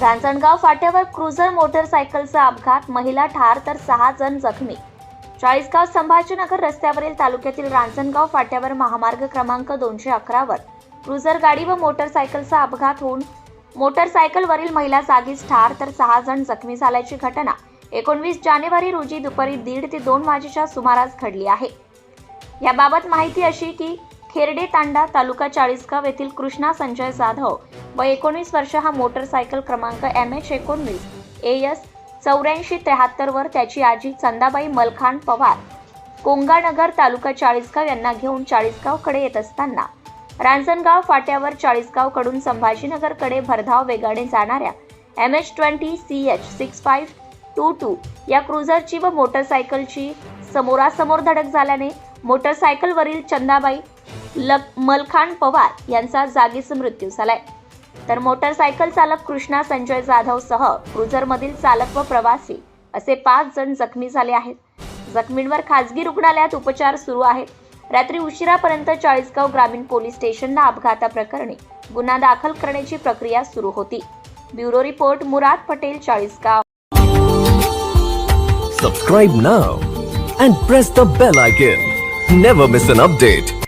रांजणगाव फाट्यावर क्रुझर मोटरसायकलचा अपघात. महिला ठार तर सहा जण जखमी. चाळीसगाव संभाजीनगर रस्त्यावरील तालुक्यातील रांजणगाव फाट्यावर महामार्ग क्रमांक दोनशे अकरावर क्रुझर गाडी व मोटरसायकलचा अपघात होऊन मोटरसायकलवरील महिला जागीच ठार तर सहा जण जखमी झाल्याची घटना. एकोणवीस जानेवारी रोजी दुपारी दीड ते दोन वाजेच्या सुमारास घडली आहे. याबाबत माहिती अशी की खेरडे तांडा तालुका चाळीसगाव येथील कृष्णा संजय जाधव व एकोणीस वर्ष हा मोटरसायकल क्रमांक एम एच एकोणवीस. ए एस चौऱ्याऐंशी त्र्याहत्तरवर त्याची आजी चंदाबाई मलखान पवार. कोंगानगर तालुका चाळीसगाव यांना घेऊन चाळीसगावकडे येत असताना रांजणगाव फाट्यावर चाळीसगावकडून संभाजीनगरकडे भरधाव वेगाने जाणाऱ्या M H twenty C H six five two two या क्रुझरची व मोटरसायकलची समोरासमोर धडक झाल्याने मोटरसायकलवरील चंदाबाई लक मलखान पवार यांचा जागीच मृत्यू झालाय. तर मोटरसायकल चालक कृष्णा संजय जाधव सह क्रुझरमधील चालक व प्रवासी असे पाच जण जखमी झाले आहेत. जखमींवर खासगी रुग्णालयात उपचार सुरू आहेत. रात्री उशिरापर्यंत चाळीसगाव ग्रामीण पोलीस स्टेशनला अपघाताप्रकरणी गुन्हा दाखल करण्याची प्रक्रिया सुरू होती. Bureau report Murad Patel Chalisgaon. Subscribe now and press the bell icon never miss an update